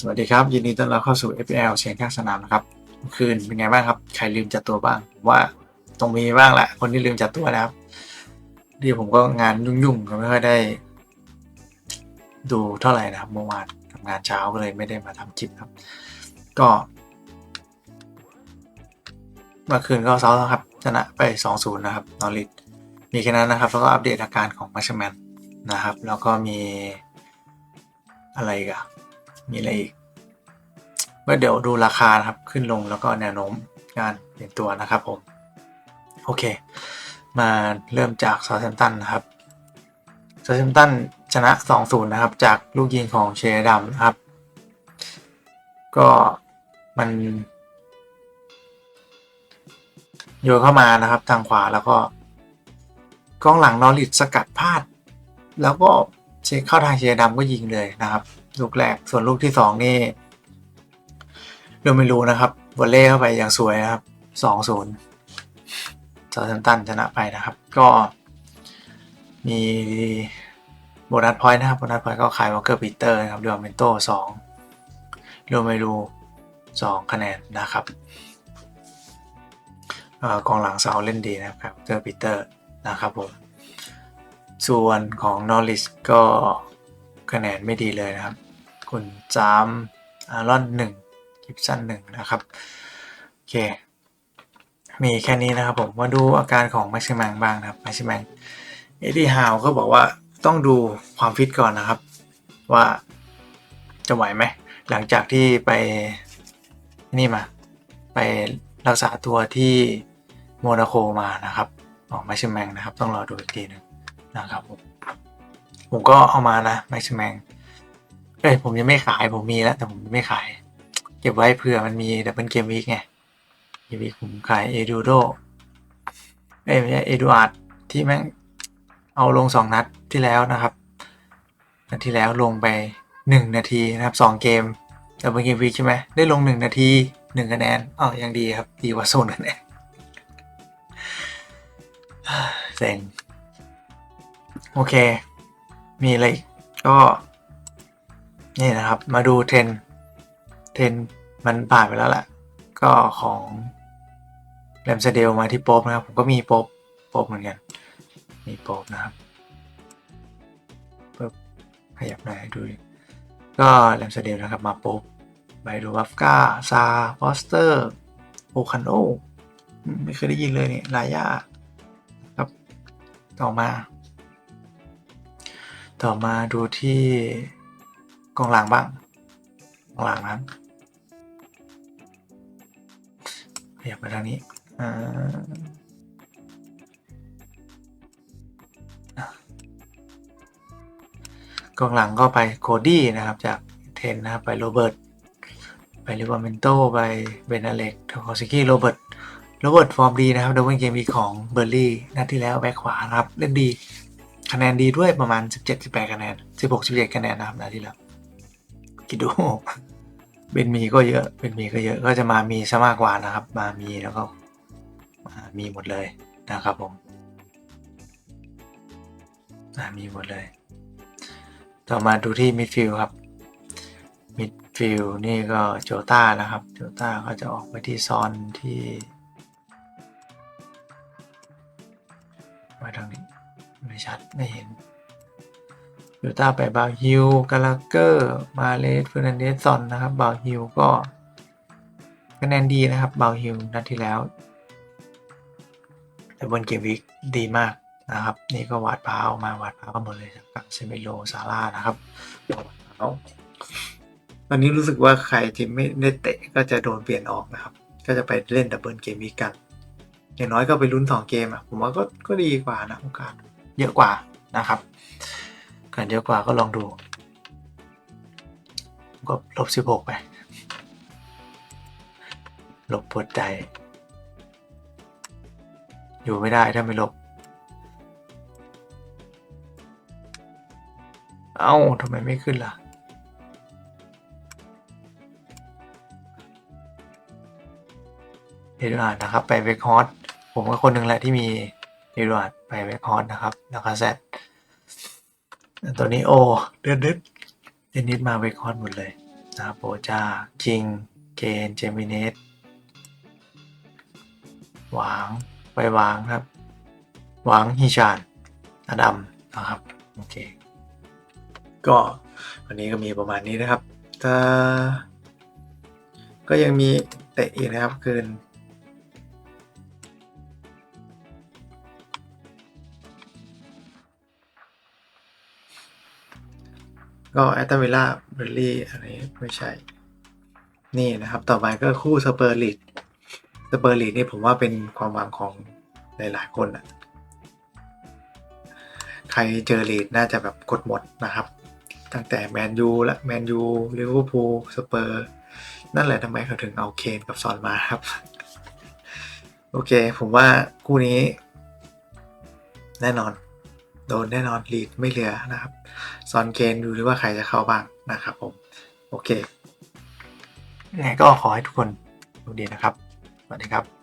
สวัสดีครับ ยินดีต้อนรับเข้าสู่ FPL เชียงข้างสนามนะครับเมื่อคืนเป็นไงบ้างครับ ใครลืมจัดตัวบ้างผมว่าต้องมีบ้างแหละคนที่ลืมจัดตัวนะครับดีผมก็งานยุ่งๆก็ไม่ค่อยได้ ดูเท่าไหร่นะครับเมื่อวานทำงานเช้าก็เลยไม่ได้มาทำคลิปครับ ก็เมื่อคืนก็เซาท์ครับชนะไป 2-0 นะครับนอริทมีแค่นั้นนะครับแล้วก็อัปเดตอาการของมาชแมนนะครับ แล้วก็มีอะไรกัน มีอะไรอีกเมื่อเดี๋ยวดูราคาครับขึ้นลงแล้วก็แนวโน้มการเปลี่ยนตัวนะครับผม โอเค มาเริ่มจากซา u t ซมตันนะครับซา u t ซมตันชนะ 2-0 นะครับ จากลูกยิงของเชยดัมนะครับ ก็มันโยนเข้ามานะครับทางขวาแล้วก็กองหลังนอริดสกัดพลาด แล้วก็ เช็คเข้าทางเชียร์ดำก็ยิงเลยนะครับ ลูกแรกส่วนลูกที่สองนี่เราไม่รู้นะครับวอลเล่เข้าไปอย่างสวยนะครับสองศูนย์ซาร์เซนตันชนะไปนะครับ ก็มีโบนัสพอยต์นะครับโบนัสพอยต์ก็ขายวอลเกอร์ปีเตอร์นะครับเรือเมนโต้สองโรเมรูสองคะแนนนะครับเอ่อกองหลังเสาเล่นดีนะครับเกอร์ปีเตอร์นะครับผม ส่วนของนอริสก็คะแนนไม่ดีเลยนะครับ คุณจามอารอนหนึ่งกิฟสันหนึ่งนะครับ โอเค มีแค่นี้นะครับผมมาดูอาการของแมชชิมังบ้างนะครับแมชชิมังเอ็ดดี้ฮาวก็บอกว่าต้องดูความฟิตก่อนนะครับ ว่าจะไหวไหม หลังจากที่ไปนี่มา ไปรักษาตัวที่โมนาโคมานะครับของแมชชิมังนะครับ ต้องรอดูอีกทีหนึ่ง นะครับผมผมก็เอามานะแม็กซ์แมงเอ้ยผมยังไม่ขายผมมีแล้ว แต่ผมไม่ขาย เก็บไว้เผื่อมันมีดับเบิลเกมวีกไงเกมวีคผมขายเอดูโดเอ้ยไม่ใช่เอดูอาร์ดที่แม่งเอาลงสองนัดที่แล้วนะครับนัดที่แล้วลงไปหนึ่งนาทีนะครับสองเกมดับเบิลเกมวีคใช่ไหมได้ลงหนึ่งนาทีหนึ่งคะแนนอ๋อยังดีครับ ดีกว่าโซนคะแนนเซ็ง โอเค มีอะไรก็ นี่นะครับ มาดูเทรนเทรนมันผ่านไปแล้วแหละ ก็ของแรมสเดลมาที่โป๊บนะครับ ผมก็มีโป๊บโป๊บเหมือนกัน มีโป๊บนะครับปึ๊บขยับหน่อยให้ดู ก็แรมสเดลนะครับ มาโป๊บไบดูวัฟก้าซาฟอสเตอร์โอคันโอไม่เคยได้ยินเลยเนี่ยลายาครับ ต่อมา ต่อมาดูที่กองหลังบ้างกองหลังนะครับขยับมาทางนี้อ่ากองหลังก็ไปโคดี้นะครับจากเทนนะครับไปโรเบิร์ตไปลิวาเมนโตไปเบนอเล็กทอคอซิกี้โรเบิร์ตโรเบิร์ตฟอร์มดีนะครับดับเบิลเกมมีของเบอร์ลี่นัดที่แล้วแบ็คขวานะครับ เล่นดี คะแนนดีด้วยประมาณ 17-18 คะแนน 16-17 คะแนนนะครับนาทีแล้วคิดดูเบนมีก็เยอะเบนมีก็เยอะก็จะมามีซะมากกว่านะครับ มามีแล้วก็มามีหมดเลยนะครับผมอ่ามีหมดเลย ต่อมาดูที่มิดฟิลครับมิดฟิลนี่ก็โจต้านะครับโจต้าก็จะออกไปที่ซอนที่ ไม่ชัด ไม่เห็นยูต้าไปบาฮิลกาลาเกอร์ มาเลสเฟอร์นันเดสซอนนะครับบาฮิลก็คะแนนดีนะครับบาฮิลนัดที่แล้ว แต่บนเกมวิกดีมากนะครับ นี่ก็วาดพาวมาวาดพาวกันหมดเลยกับเซเมโลซาร่านะครับวาดพร้าตอนนี้รู้สึกว่าใครที่ไม่ได้เตะก็จะโดนเปลี่ยนออกนะครับ ก็จะไปเล่นดับเบิลเกมวิกกัน อย่างน้อยก็ไปลุ้นสองเกมอะผมว่าก็ก็ดีกว่านะโอกาส เยอะกว่านะครับการเยอะกว่าก็ลองดู ก็ลบสิบหกไป ลบปวดใจ อยู่ไม่ได้ถ้าไม่ลบ เอ้าทำไมไม่ขึ้นล่ะเอดวาร์ดนะครับ ไปเวกฮอตผมก็คนหนึ่งแหละที่มี เอดวาร์ดไปเวกฮอตนะครับแล้วก็แซดตัวนี้โอเดือดเดือดเดนนิสมาเวกฮอตหมดเลยนะครับโบจาคิงเกนเจมิเนสหวางไปวางครับหวางฮิชานอดัมนะครับโอเคก็วันนี้ก็มีประมาณนี้นะครับถ้าก็ยังมีเตะอีกนะครับคืน ก็แอตตันวิลล่าเบอร์ลี่อันนี้ไม่ใช่ นี่นะครับ ต่อไปก็คู่สเปอร์ลิดสเปอร์ลิดนี่ผมว่าเป็นความหวังของหลายๆคนอะใครเจอลีดน่าจะแบบกดหมดนะครับ ตั้งแต่แมนยูและแมนยูลิเวอร์พูลสเปอร์นั่นแหละทำไมเขาถึงเอาเคนกับซอนมาครับ โอเค ผมว่าคู่นี้ แน่นอน โดนแน่นอนลีดไม่เหลือนะครับซอนเกนดูหรือว่าใครจะเข้าบ้างนะครับผม โอเคยังไงก็ขอให้ทุกคนดูดีนะครับ สวัสดีครับ